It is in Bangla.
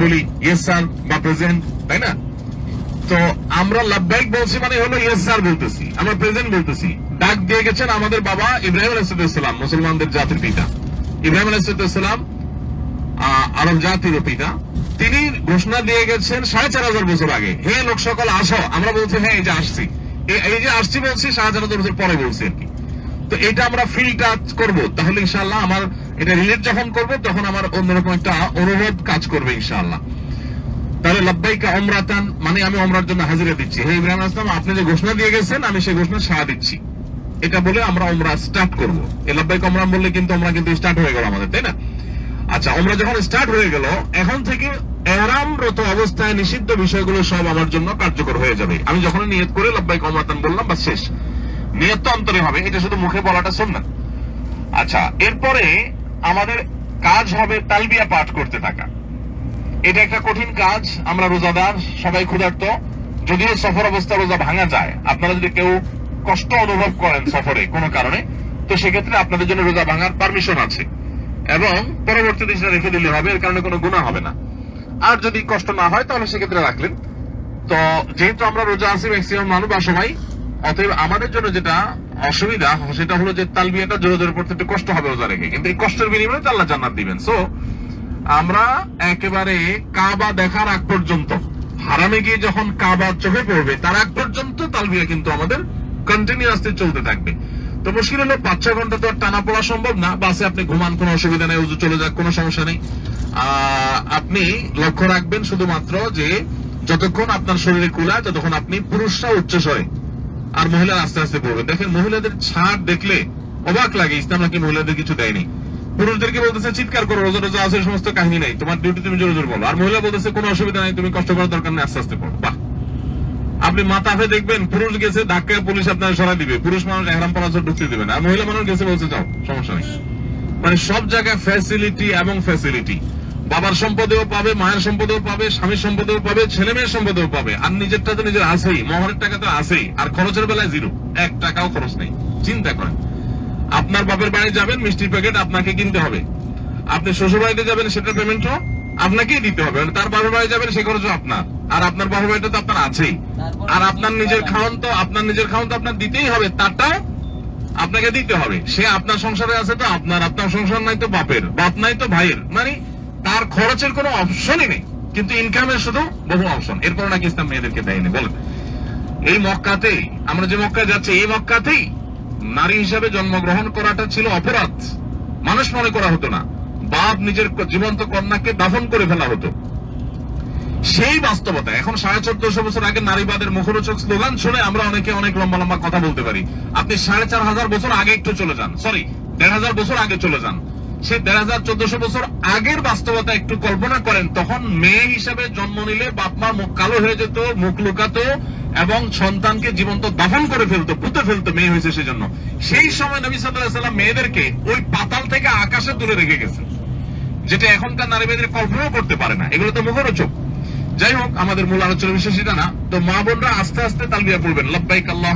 বলি ইয়েস স্যার বা প্রেজেন্ট তাই না? তো আমরা লাভবাহিক বলছি মানে হলো ইয়েস স্যার বলতেছি। আমরা প্রেজেন্ট বলতেছি। ডাক দিয়ে গেছেন আমাদের বাবা ইব্রাহিম আলাইসালাম মুসলমানদের জাতির পিতা। ইব্রাহিম আলাইসালাম আরব জাতির পিতা। তিনি ঘোষণা দিয়ে গেছেন সাড়ে চার হাজার বছর আগে, হে লোক সকল, আসো। আমরা বলছি হ্যাঁ এই যে আসছি। এই যে আসছি বলছি, সাড়ে চার হাজার বছর পরে বলছি আর কি। তো এটা আমরা ফিল টাচ করব। তাহলে ইনশাল্লাহ আমার এটা রিলেট যখন করব, তখন আমার অন্যরকম একটা অনুভব কাজ করবে ইনশাআল্লাহ। তাহলে লব্বাইকা অমরাতান মানে আমি অমরার জন্য হাজিরা দিচ্ছি। হে ইব্রাহিম আসলাম আপনি যে ঘোষণা দিয়ে গেছেন, আমি সেই ঘোষণা সাড়া দিচ্ছি। এটা বলে আমরা ওমরা স্টার্ট করব। এই লব্বাইক ওমরা বললে কিন্তু আমরা কিন্তু স্টার্ট হয়ে গেল আমাদের, তাই না? আচ্ছা ওমরা যখন স্টার্ট হয়ে গেল, এখন থেকে এরামরত অবস্থায় নিষিদ্ধ বিষয়গুলো সব আমার জন্য কার্যকর হয়ে যাবে। আমি যখন নিয়ত করে লব্বাইক অমরাতান বললাম বা শেষ। নিয়ত তো অন্তরে হবে, এটা শুধু মুখে বলাটা শুনবেন আচ্ছা এরপরে আমাদের কাজ হবে তালবিয়া পাঠ করতে থাকা। এটা একটা কঠিন কাজ, আমরা রোজাদার, সবাই ক্ষুধার্ত। যদিও সফর অবস্থা রোজা ভাঙা যায়, আপনারা যদি কেউ কষ্ট অনুভব করেন সফরে কোনো কারণে, তো সেক্ষেত্রে আপনাদের জন্য রোজা ভাঙার পারমিশন আছে। এবং পরবর্তীতে সেটা রেখে দিলে হবে, এর কারণে কোনো গুণা হবে না। আর যদি কষ্ট না হয়, তাহলে সেক্ষেত্রে রাখলেন। তো যেহেতু আমরা রোজা আছি ম্যাক্সিমাম মানুষ বা সবাই, অতএব আমাদের জন্য যেটা অসুবিধা সেটা হলো যে তালবিয়াটা জোরে জোরে পড়তে একটু কষ্ট হবে রোজা রেখে। কিন্তু এই কষ্টের বিনিময়ে তো আল্লাহ জান্নাত দিবেন। সো আমরা একেবারে কাবা দেখার আগ পর্যন্ত, হারামে গিয়ে যখন কাবা চোখে পড়বে, তার আগ পর্যন্ত তালবিয়া কিন্তু আমাদের কন্টিনিউয়াসলি চলতে থাকবে। তো মুশকিল হলো পাঁচ ছয় ঘণ্টা তো আর টানা পড়া সম্ভব না, বাসে আপনি ঘুমান, কোনো অসুবিধা নেই, উজু চলে যাক, কোনো সমস্যা নেই। আপনি লক্ষ্য রাখবেন শুধুমাত্র যে যতক্ষণ আপনার শরীরে কুলায়, ততক্ষণ আপনি পুরুষরা উচ্চস্বরে। আর মহিলা আস্তে আস্তে পড়বেন দেখেন, মহিলাদের ছাড় দেখলে অবাক লাগে, ইসলাম নাকি মহিলাদের কিছু দেয়নি। পুরুষদেরকে বলতেছে, চিৎকার করো, রোজা রোজা আছে, সমস্ত কাহিনী নাই। তোমার ডিউটি তুমি জোরে জোরে বলো। আর মহিলা বলতেছে, কোনো অসুবিধা নাই, তুমি কষ্ট করার দরকার নেই, আস্তে আস্তে পড়ো। বাহ। আপনি মাথা ফে দেখবেন, পুরুষ গেছে, ধাক্কায় পুলিশ আপনার সরাই দিবে। পুরুষ মানুষ এহরাম পরা ছাড়া ঢুকতে দিবে না। আর মহিলা মানুষ গেছে, বলছে, যাও, সমস্যা নেই। মানে সব জায়গায় ফ্যাসিলিটি এবং ফ্যাসিলিটি বাবার সম্পদেও পাবে মায়ের সম্পদেও পাবে স্বামীর সম্পদেও পাবে ছেলে মেয়ের সম্পদেও পাবে। আর নিজেরটা তো নিজের আছেই মহরের টাকা তো আছেই আর খরচের বেলায় জিরো। এক টাকাও খরচ নেই। চিন্তা করেন। আপনার বাপের বাড়ি যাবেন মিষ্টির প্যাকেট আপনাকে কিনতে হবে। আপনি শ্বশুর বাড়িতে যাবেন সেটার পেমেন্টও আপনাকেই দিতে হবে। মানে তার বাপের বাড়ি যাবেন সে খরচও আপনার। আর আপনার বাপের বাড়িটা তো আপনার আছেই। আর আপনার নিজের খাওয়ান তো আপনার নিজের খাওয়ান তো আপনার দিতেই হবে তারটাও আপনাকে দিতে হবে। সে আপনার সংসারে আছে তো আপনার আপনার সংসার নাই তো বাপের বাপ নাই তো ভাইয়ের। মানে তার খরচের কোনো অপশনই নেই। কিন্তু ইনকামের শুধু বহু অপশন এরপর নাকি ইসলাম মেয়েদেরকে দেয়নি। বলেন। এই মক্কাতেই, আমরা যে মক্কায় যাচ্ছি, এই মক্কাতেই নারী হিসাবে জন্মগ্রহণ করাটা ছিল অপরাধ। মানুষ মনে করা হতো না। বাপ নিজের জীবন্ত কন্যাকে দাফন করে ফেলা হতো। সেই বাস্তবতা, এখন সাড়ে চোদ্দশো বছর আগে নারীবাদের মুখরোচক স্লোগান শুনে আমরা অনেকে অনেক লম্বা লম্বা কথা বলতে পারি। আপনি সাড়ে চার হাজার বছর আগে একটু চলে যান। সরি দেড় হাজার বছর আগে চলে যান। সেই দেড় হাজার চোদ্দশো বছর আগের বাস্তবতা একটু কল্পনা করেন, তখন মেয়ে হিসাবে জন্ম নিলে বাপ মার মুখ কালো হয়ে যেত, মুখ লুকাতো এবং সন্তানকে জীবন্ত দাফন করে ফেলতো, পুঁতে ফেলতো মেয়ে হয়েছে সেজন্য। সেই সময় নবী সাল্লাহ মেয়েদেরকে ওই পাতাল থেকে আকাশে দূরে রেখে গেছেন, যেটা এখনকার নারী মেয়েদের কল্পনাও করতে পারে না। এগুলো তো মুখরোচক। যাই হোক, আমাদের মূল আলোচনা বিশেষ না তো মা বোনরা আস্তে আস্তে তালবিয়া পড়বেন। লব্বাইক আল্লাহ